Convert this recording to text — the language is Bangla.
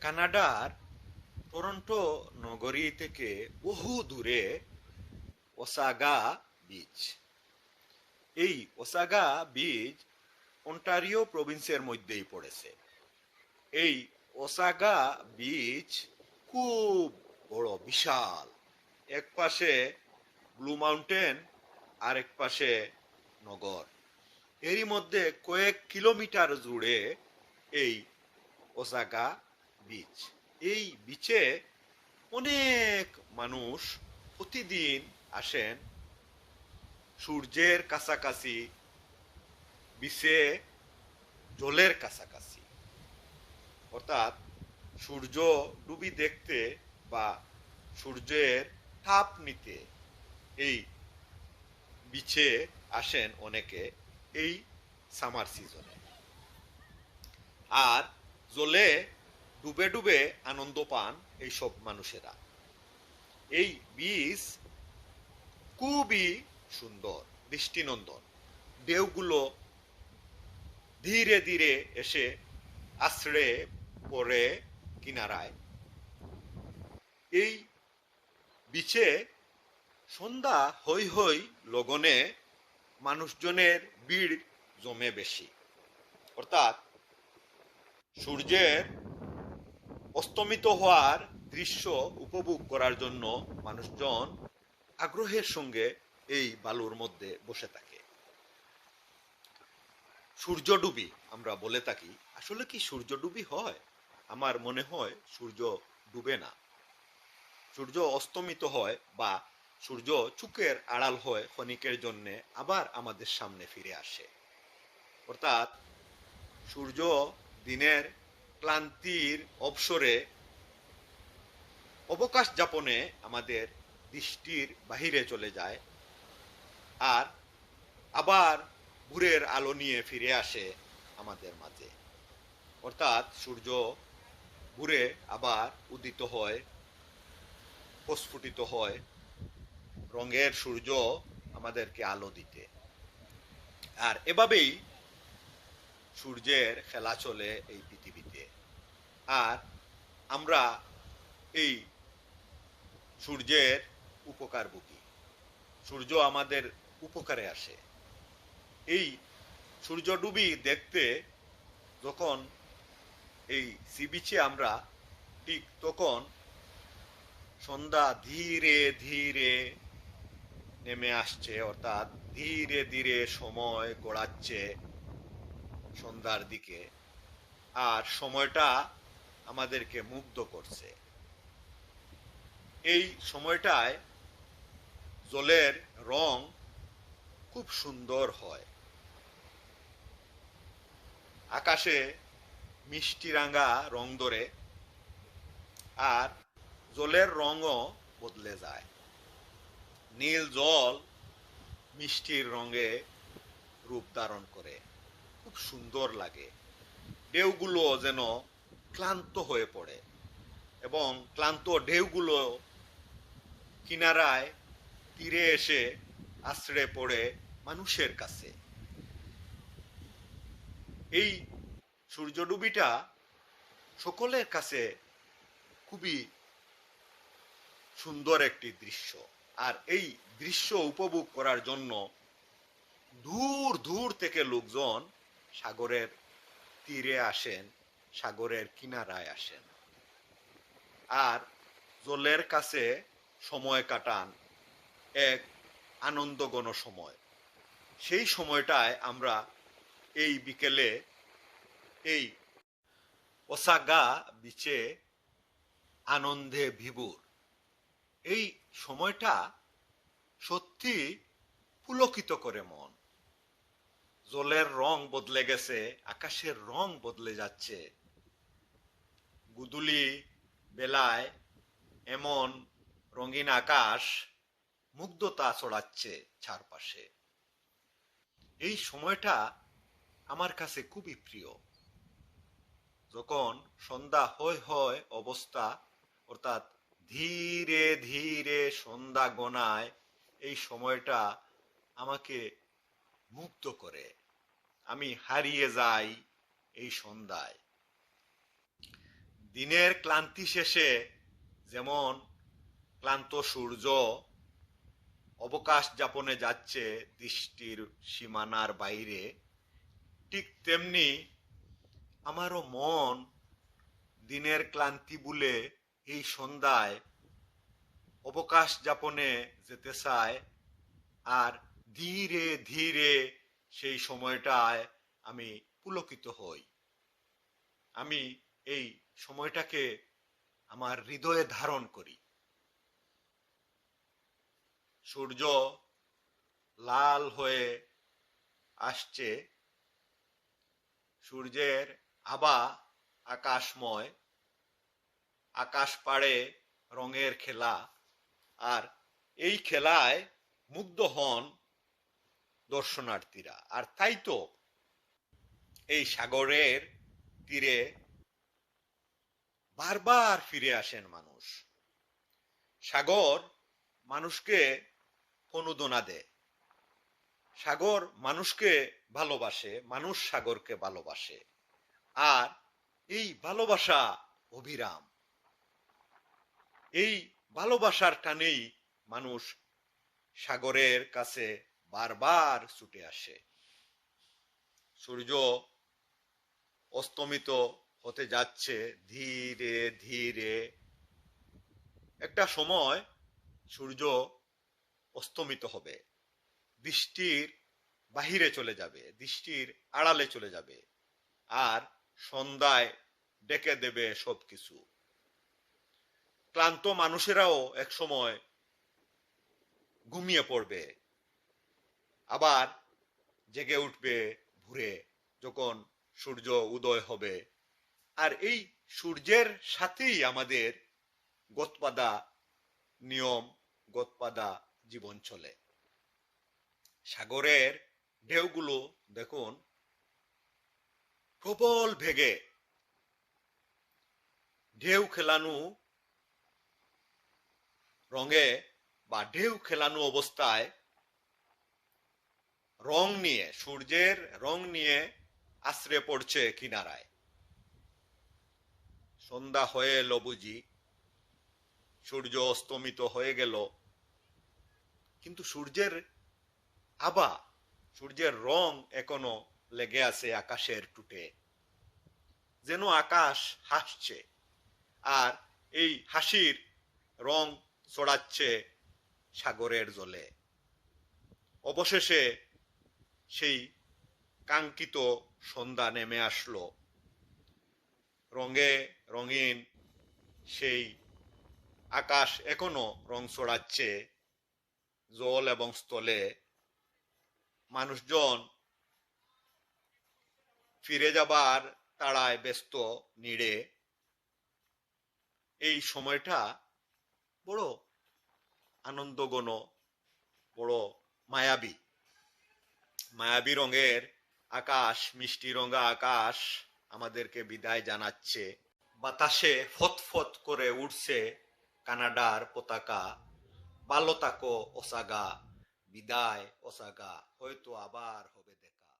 কানাডার টরন্টো নগরী থেকে বহু দূরে ওসাগা বিচ। এই ওসাগা বিচ অন্টারিও প্রভিন্সের মধ্যেই পড়েছে। এই ওসাগা বিচ খুব বড়, বিশাল। এক পাশে ব্লু মাউন্টেন আর এক পাশে নগর। এরই মধ্যে কয়েক কিলোমিটার জুড়ে এই ওসাগা বিচ এই বিচে অনেক মানুষ প্রতিদিন আসেন সূর্যের কাছাকাছি বিচে জলের কাছাকাছি। অর্থাৎ সূর্য ডুবি দেখতে বা সূর্যের তাপ নিতে এই বিচে আসেন অনেকে এই সামার সিজনে। আর জলে ডুবে ডুবে আনন্দ পান এই সব মানুষেরা। এই বীজ খুবই সুন্দর, দৃষ্টিনন্দন। ঢেউগুলো ধীরে ধীরে এসে আশ্রে পড়ে কিনারায়। এই বিচে সন্ধ্যা হই হই লগনে মানুষজনের ভিড় জমে বেশি। অর্থাৎ সূর্যের অস্তমিত হওয়ার দৃশ্য উপভোগ করার জন্য মানুষজন আগ্রহের সঙ্গে এই বালুর মধ্যে বসে থাকে। সূর্য ডুবি আমরা বলে থাকি। আসলে কি সূর্য ডুবি হয়? আমার মনে হয় সূর্য ডুবে না। সূর্য অস্তমিত হয় বা সূর্য চুকের আড়াল হয় ক্ষণিকের জন্য আবার আমাদের সামনে ফিরে আসে। অর্থাৎ সূর্য দিনের ক্লান্তির অবসরে অবকাশ যাপনে আমাদের দৃষ্টির বাহিরে চলে যায় আর আবার ভোরের আলো নিয়ে ফিরে আসে আমাদের মাঝে। অর্থাৎ সূর্য ভোরে আবার উদিত হয়, প্রস্ফুটিত হয়। রঙের সূর্য আমাদেরকে আলো দিতে। আর এভাবেই সূর্যের খেলা চলে এই পৃথিবীতে। আর আমরা এই সূর্যের উপকার বুকি সূর্য আমাদের উপকারে আসে। এই সূর্য ডুবি দেখতে যখন এই সি বিচে আমরা ঠিক তখন সন্ধ্যা ধীরে ধীরে নেমে আসছে, অর্থাৎ ধীরে ধীরে সময় গড়াচ্ছে সন্ধ্যার দিকে। আর সময়টা আমাদেরকে মুগ্ধ করছে। এই সময়টায় জলের রং খুব সুন্দর হয়। আকাশে মিষ্টি রাঙা রং ধরে আর জলের রঙও বদলে যায়। নীল জল মিষ্টির রঙে রূপ ধারণ করে। খুব সুন্দর লাগে। ঢেউগুলো যেন ক্লান্ত হয়ে পড়ে এবং ক্লান্ত ঢেউগুলো কিনারায় তীরে এসে আশ্রে পড়ে মানুষের কাছে। এই সূর্যডুবিটা সকলের কাছে খুবই সুন্দর একটি দৃশ্য। আর এই দৃশ্য উপভোগ করার জন্য দূর দূর থেকে লোকজন সাগরের তীরে আসেন। সাগরের কিনারায় আসেন। আর জলের কাছে সময় কাটান এক আনন্দগণ সময়। সেই সময়টায় আমরা এই বিকেলে এই ওসাগা বিচে আনন্দে বিভোর এই সময়টা সত্যি পুলকিত করে মন। জলের রং বদলে গেছে, আকাশের রং বদলে যাচ্ছে। গুদুলি, বেলায় এমন রঙিন আকাশ মুগ্ধতা ছড়াচ্ছে চারপাশে। এই সময়টা আমার কাছে খুবই প্রিয়। যখন সন্ধ্যা হয় হয় অবস্থা, অর্থাৎ ধীরে ধীরে সন্ধ্যা গনায়, এই সময়টা আমাকে মুক্ত করে। আমি হারিয়ে যাই এই সন্ধ্যায়। দিনের ক্লান্তি শেষে যেমন ক্লান্ত সূর্য অবকাশ যাপনে যাচ্ছে দৃষ্টির সীমানার বাইরে, ঠিক তেমনি আমারও মন দিনের ক্লান্তি বলে এই সন্ধ্যায় অবকাশ যাপনে যেতে চায় আর ধীরে ধীরে সেই সময়টায় আমি পুলকিত হই। আমি এই সময়টাকে আমার হৃদয়ে ধারণ করি। সূর্য লাল হয়ে আসছে। সূর্যের আবা আকাশময়। আকাশ পাড়ে রঙের খেলা। আর এই খেলায় মুগ্ধ হন দর্শনার্থীরা। আর তাই তো এই সাগরের তীরে বারবার ফিরে আসেন মানুষ। সাগর মানুষকে অনুদনা দেয়। সাগর মানুষকে ভালোবাসে, মানুষ সাগরকে ভালোবাসে। আর এই ভালোবাসা অবিরাম। এই ভালোবাসার টানেই মানুষ সাগরের কাছে বারবার ছুটে আসে। সূর্য অস্তমিত হতে যাচ্ছে ধীরে ধীরে। একটা সময় সূর্য অস্তমিত হবে। দৃষ্টির বাহিরে চলে যাবে, দৃষ্টির আড়ালে চলে যাবে। আর সন্ধ্যায় ডেকে দেবে সবকিছু। ক্লান্ত মানুষেরাও এক সময় ঘুমিয়ে পড়বে। আবার জেগে উঠবে ভুরে, যখন সূর্য উদয় হবে। আর এই সূর্যের সাথেই আমাদের গতপাদা নিয়ম, গতপাদা জীবন চলে। সাগরের ঢেউগুলো দেখুন, প্রবল ভেগে। ঢেউ খেলানো রঙে বা ঢেউ খেলানো অবস্থায় রং নিয়ে, সূর্যের রং নিয়ে আশ্রে পড়ছে কিনারায়। সন্ধ্যা হয়ে এলো বুঝি। সূর্য অস্তমিত হয়ে গেল। কিন্তু সূর্যের আবা সূর্যের রং এখনও লেগে আছে আকাশের টুটে যেন আকাশ হাসছে, আর এই হাসির রং ছড়াচ্ছে সাগরের জলে। অবশেষে সেই কাঙ্ক্ষিত সন্ধ্যা নেমে আসলো। রঙে, রঙিন সেই আকাশ এখনও রং ছড়াচ্ছে জল এবং স্থলে। মানুষজন ফিরে যাবার তাড়ায় ব্যস্ত নিড়ে। এই সময়টা বড় আনন্দগণ, বড় মায়াবী। মায়াবী রঙের আকাশ, মিষ্টি রঙা আকাশ আমাদেরকে বিদায় জানাচ্ছে। বাতাসে ফতফত করে উঠছে কানাডার পতাকা। ভালো থাকো ওসাগা, বিদায় ওসাগা, হয়তো আবার হবে